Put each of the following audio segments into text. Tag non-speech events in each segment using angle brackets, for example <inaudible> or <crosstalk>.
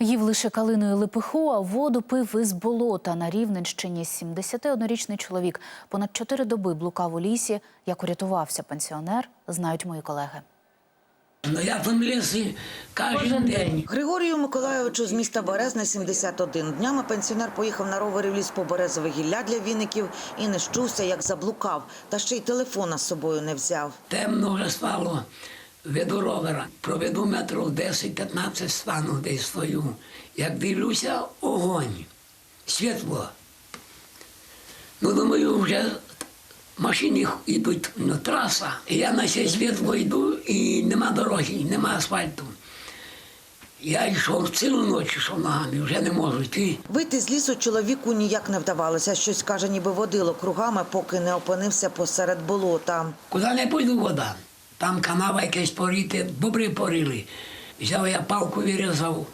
Їв лише калиною лепиху, а воду пив із болота. На Рівненщині 71-річний чоловік понад чотири доби блукав у лісі. Як урятувався пенсіонер, знають мої колеги. Ну я там лісі кожен день. Григорію Миколайовичу з міста Березне 71. Днями пенсіонер поїхав на ровері в ліс по березове гілля для віників і не щувся, як заблукав. Та ще й телефона з собою не взяв. Темно вже стало. Веду ровера, проведу метрів 10-15 стану, десь стою. Як дивлюся, огонь, світло. Ну, думаю, вже машини йдуть на траса. І я на це світло йду і нема дороги, нема асфальту. Я йшов цілу ніч, йшов ногами, вже не можу йти. Вийти з лісу чоловіку ніяк не вдавалося. Щось каже, ніби водило кругами, поки не опинився посеред болота. Куди не пойду вода. Там канава якась поріти, бобри порили. Взяв я палку вирізав,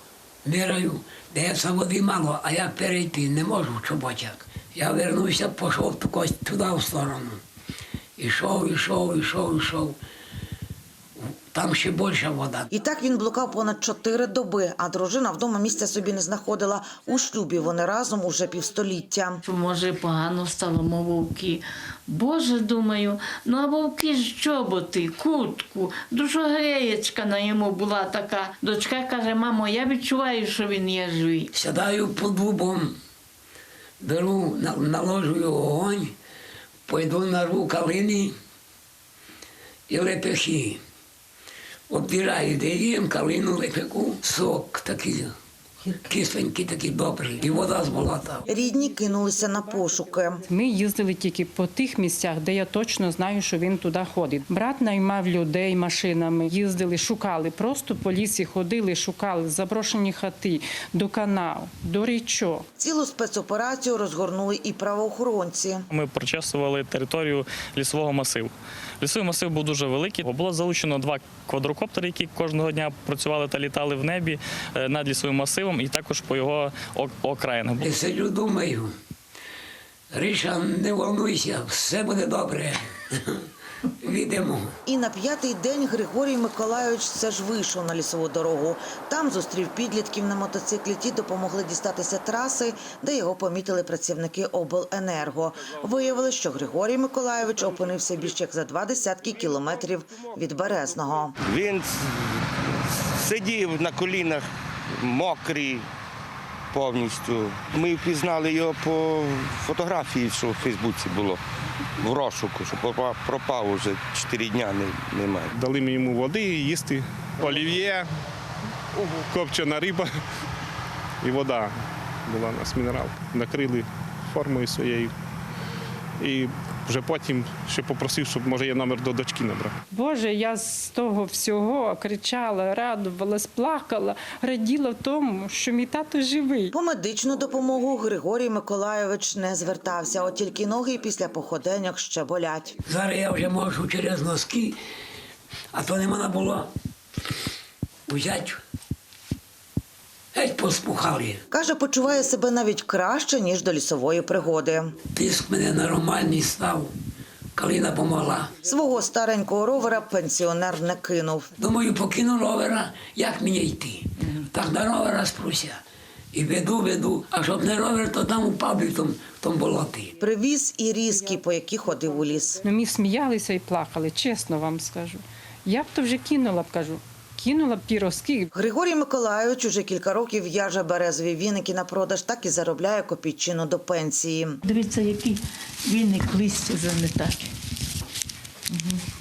міряю, дається води мало, а як перейти не можу в чоботяк. Я вернувся, пішов туди в сторону. Ішов, ішов, ішов, ішов. Там ще більша вода. І так він блукав понад чотири доби, а дружина вдома місця собі не знаходила. У шлюбі вони разом уже півстоліття. може погано стало, мов вовки. Боже, думаю, ну а вовки ж чоботи, кутку, душогреєчка на йому була така. Дочка каже, мамо, я відчуваю, що він є живий. Сідаю під дубом, беру, на- наложую огонь, пойду нарву калини і лепехи. Обдираю, їм калину випеку, сок такий, кисленький, такий добрий, і вода з болота. Рідні кинулися на пошуки. Ми їздили тільки по тих місцях, де я точно знаю, що він туди ходить. Брат наймав людей машинами, їздили, шукали. Просто по лісі ходили, шукали заброшені хати до канав, до річок. Цілу спецоперацію розгорнули і правоохоронці. Ми прочесували територію лісового масиву. Лісовий масив був дуже великий. Було залучено два квадрокоптери, які кожного дня працювали та літали в небі е, над лісовим масивом, і також по його ок- окраїнах. І сиджу, думаю, Риша, не волнуйся, все буде добре. <laughs> Відемо. І на п'ятий день Григорій Миколайович все ж вийшов на лісову дорогу. Там зустрів підлітків на мотоциклі. Ті допомогли дістатися траси, де його помітили працівники обленерго. Виявили, що Григорій Миколайович опинився більш як за два десятки кілометрів від Березного. Він сидів на колінах мокрий повністю. Ми впізнали його по фотографії, що в Фейсбуці було в розшуку, що пропав уже 4 дня немає. Дали ми йому води їсти, олів'є, копчена риба і вода була у нас мінерал. Накрили формою своєю. І вже потім ще попросив, щоб може я номер до дочки набрав. Боже, я з того всього кричала, радувалась, плакала, раділа в тому, що мій тато живий. По медичну допомогу Григорій Миколайович не звертався, от тільки ноги після походеньок ще болять. Зараз я вже можу через носки, а то не можна було взяти. Геть поспухали. Каже, почуває себе навіть краще, ніж до лісової пригоди. Тиск мене нормальний став, калина помогла. Свого старенького ровера пенсіонер не кинув. Думаю, покину ровера, як мені йти? Так на ровера спруся. І веду, веду. А щоб не ровер, то там упав би в тому, в тому болоті. Привіз і різки, по які ходив у ліс. Ну, Ми сміялися і плакали, чесно вам скажу. Я б то вже кинула б, кажу, кинула б піроски, Григорій Миколайович уже кілька років в'яже березові віники на продаж, так і заробляє копійчину до пенсії. Дивіться, який віник листя заметати.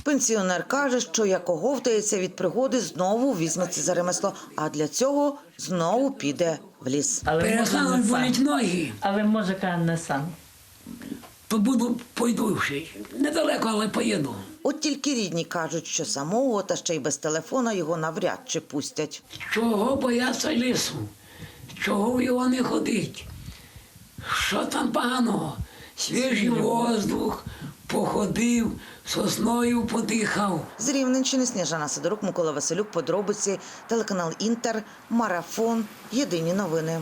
Пенсіонер каже, що як оговтається від пригоди, знову візьметься за ремесло, а для цього знову піде в ліс. Але може сам. ноги, Але може не сам. То буду пойду ще. Недалеко, але поїду. От тільки рідні кажуть, що самого та ще й без телефона його навряд чи пустять. Чого бояться лісу? Чого в його не ходить? Що там поганого? Свіжий воздух, походив, сосною подихав. З Рівненщини Сніжана Сидорук, Микола Василюк, подробиці, телеканал Інтер, Марафон, Єдині новини.